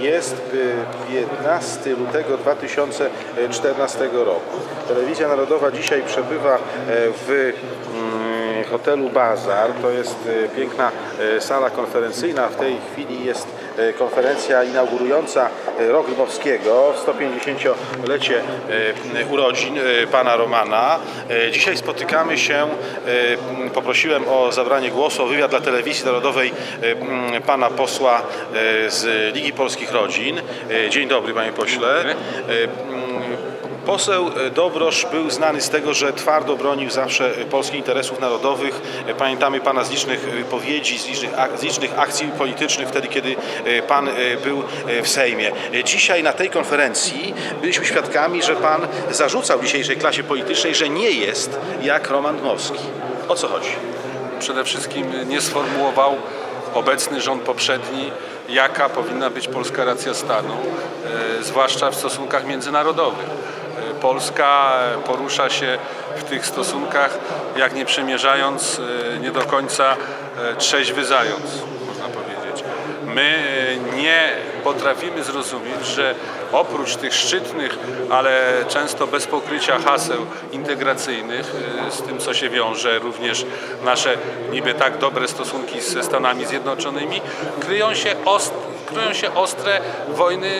jest e, 15 lutego 2014 roku. Telewizja Narodowa dzisiaj przebywa e, w mm, hotelu Bazar. To jest e, piękna e, sala konferencyjna. W tej chwili jest e, konferencja inaugurująca Rok Lwowskiego, 150-lecie e, urodzin pana Romana. Dzisiaj spotykamy się, poprosiłem o zabranie głosu, o wywiad dla Telewizji Narodowej pana posła z Ligi Polskich Rodzin. Dzień dobry panie pośle. E, m, Poseł Dobrosz był znany z tego, że twardo bronił zawsze polskich interesów narodowych. Pamiętamy Pana z licznych wypowiedzi, z licznych, ak- z licznych akcji politycznych wtedy, kiedy e, Pan e, był e, w Sejmie. E, Dzisiaj na tej konferencji byliśmy świadkami, że Pan zarzucał dzisiejszej klasie politycznej, że nie jest jak Roman Dmowski. O co chodzi? przede wszystkim nie sformułował obecny rząd poprzedni, jaka powinna być polska racja stanu, e, zwłaszcza w stosunkach międzynarodowych. E, Polska porusza się w tych stosunkach, jak nie przemierzając, e, nie do końca e, trzeźwy zając, można powiedzieć. My e, nie potrafimy zrozumieć, że oprócz tych szczytnych, ale często bez pokrycia haseł integracyjnych, e, z tym co się wiąże, również nasze niby tak dobre stosunki ze Stanami Zjednoczonymi, kryją się, ost, kryją się ostre wojny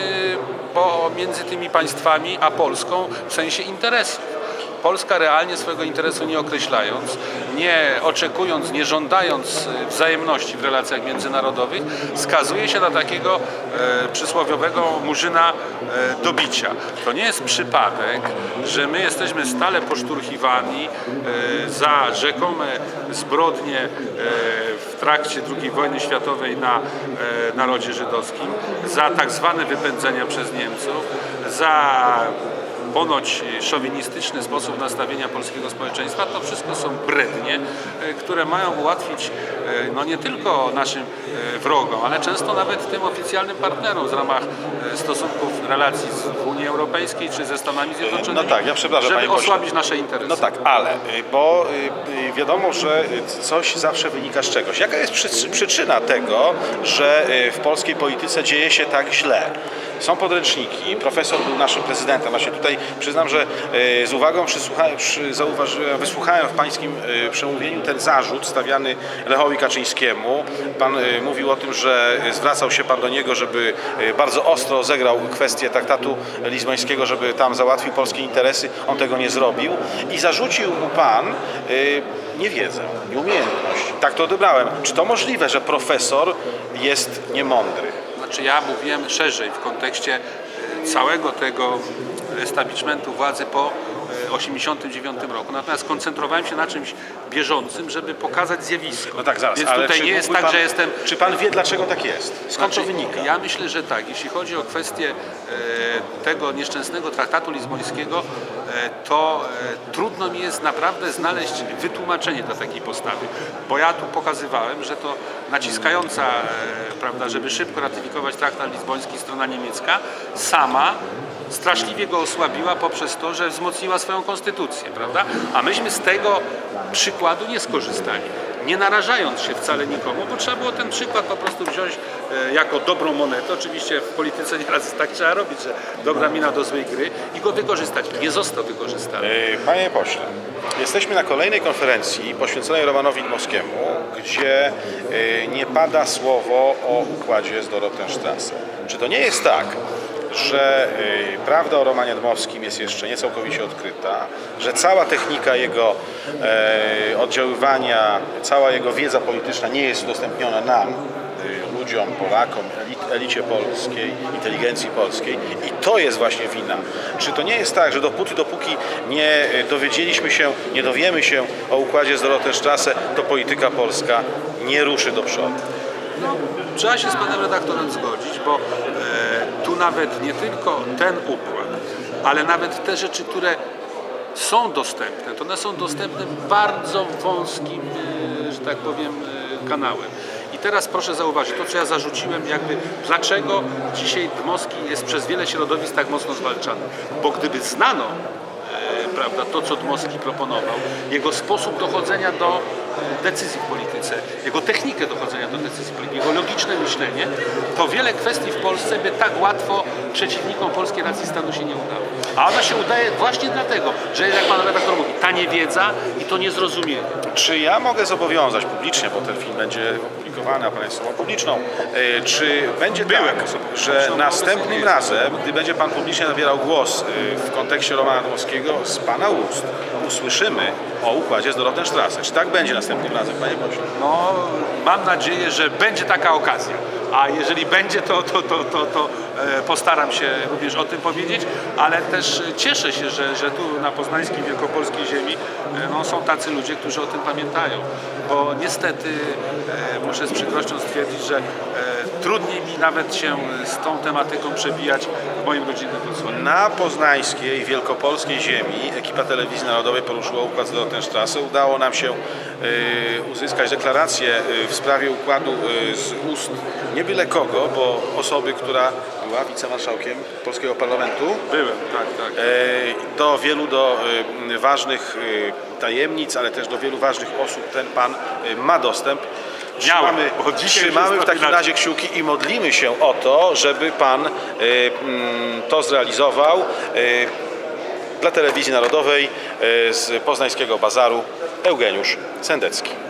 pomiędzy tymi państwami a Polską w sensie interesów. Polska realnie swojego interesu nie określając, nie oczekując, nie żądając e, wzajemności w relacjach międzynarodowych, skazuje się na takiego e, przysłowiowego murzyna e, do bicia. To nie jest przypadek, że my jesteśmy stale poszturchiwani e, za rzekome zbrodnie e, w trakcie II wojny światowej na e, narodzie żydowskim, za tak zwane wypędzenia przez Niemców, za ponoć szowinistyczny sposób nastawienia polskiego społeczeństwa, to wszystko są brednie, e, które mają ułatwić e, no nie tylko naszym e, wrogom, ale często nawet tym oficjalnym partnerom w ramach stosunków, relacji z Unii Europejskiej czy ze Stanami Zjednoczonymi, No tak, ja przepraszam, żeby osłabić nasze interesy. No tak, ale, bo wiadomo, że coś zawsze wynika z czegoś. Jaka jest przy- przyczyna tego, że w polskiej polityce dzieje się tak źle? Są podręczniki, profesor był naszym prezydentem. Właśnie tutaj przyznam, że y, z uwagą zauważyłem, wysłuchałem w pańskim y, przemówieniu ten zarzut stawiany Lechowi Kaczyńskiemu. Pan y, mówił o tym, że zwracał się pan do niego, żeby bardzo ostro zegrał kwestię traktatu lizbońskiego, żeby tam załatwił polskie interesy. On tego nie zrobił i zarzucił mu pan niewiedzę, nieumiejętność. Tak to odebrałem. Czy to możliwe, że profesor jest niemądry? Znaczy ja mówiłem szerzej w kontekście e, całego tego establishmentu władzy po 1989 roku. Natomiast koncentrowałem się na czymś bieżącym, żeby pokazać zjawisko. No tak, zaraz. Więc ale tutaj czy nie jest mógłby tak, pan, że jestem Czy pan wie, dlaczego tak jest? Skąd to Znaczy, wynika? Ja myślę, że tak. Jeśli chodzi o kwestię e, tego nieszczęsnego traktatu lizbońskiego, e, to e, trudno mi jest naprawdę znaleźć wytłumaczenie dla takiej postawy. Bo ja tu pokazywałem, że to naciskająca, e, prawda, żeby szybko ratyfikować traktat lizboński strona niemiecka, sama straszliwie go osłabiła poprzez to, że wzmocniła swoją konstytucję, prawda? A myśmy z tego przykładu nie skorzystali nie narażając się wcale nikomu, bo trzeba było ten przykład po prostu wziąć e, jako dobrą monetę. Oczywiście w polityce nieraz tak trzeba robić, że dobra mina do złej gry i go wykorzystać. Nie został wykorzystany. E, Panie pośle, jesteśmy na kolejnej konferencji poświęconej Romanowi Dmowskiemu, gdzie e, nie pada słowo o układzie z Dorotenstrasse. Czy to nie jest tak, że e, prawda o Romanie Dmowskim jest jeszcze nie całkowicie odkryta, że cała technika jego e, oddziaływania, cała jego wiedza polityczna nie jest udostępniona nam, y, ludziom, Polakom, elicie polskiej, inteligencji polskiej i to jest właśnie wina. Czy to nie jest tak, że dopóty, dopóki nie y, dowiedzieliśmy się, nie dowiemy się o układzie z Dorotenstrasse, to polityka polska nie ruszy do przodu? No, trzeba się z panem redaktorem zgodzić, bo nawet nie tylko ten układ, ale nawet te rzeczy, które są dostępne, to one są dostępne bardzo wąskim, e, że tak powiem, e, kanałem. I teraz proszę zauważyć, to co ja zarzuciłem, jakby dlaczego dzisiaj Dmowski jest przez wiele środowisk tak mocno zwalczany. Bo gdyby znano e, prawda, to, co Dmowski proponował, jego sposób dochodzenia do decyzji w polityce, jego technikę dochodzenia do decyzji politycznej, jego logiczne myślenie, to wiele kwestii w Polsce by tak łatwo przeciwnikom polskiej racji stanu się nie udało. A ona się udaje właśnie dlatego, że jak pan redaktor mówi, ta niewiedza i to niezrozumienie. Czy ja mogę zobowiązać publicznie, bo ten film będzie opublikowany, a pan jest osobą publiczną, e, czy będzie Byłem tak, osobą że następnym razem, gdy będzie pan publicznie zabierał głos e, w kontekście Romana Dmowskiego, z pana ust usłyszymy o układzie z Dorotenstrasse. Czy tak będzie następnym razem, panie pośle? No, mam nadzieję, że będzie taka okazja. A jeżeli będzie, to, to, to, to, to e, postaram się również o tym powiedzieć, ale też cieszę się, że, że tu na poznańskiej, wielkopolskiej ziemi e, no, są tacy ludzie, którzy o tym pamiętają. Bo niestety e, muszę z przykrością stwierdzić, że trudniej mi nawet się z tą tematyką przebijać w moim rodzinnym Wrocławiu. Na poznańskiej, wielkopolskiej ziemi ekipa Telewizji Narodowej poruszyła układ z Dorotenstrasse. Udało nam się e, uzyskać deklarację e, w sprawie układu e, z ust nie byle kogo, bo osoby, która była wicemarszałkiem polskiego parlamentu, Byłem, tak, tak. do wielu do ważnych tajemnic, ale też do wielu ważnych osób ten pan ma dostęp. Miałem, Trzymamy, bo dzisiaj trzymamy w takim razie kciuki i modlimy się o to, żeby pan e, mm, to zrealizował. E, Dla Telewizji Narodowej e, z poznańskiego bazaru Eugeniusz Sendecki.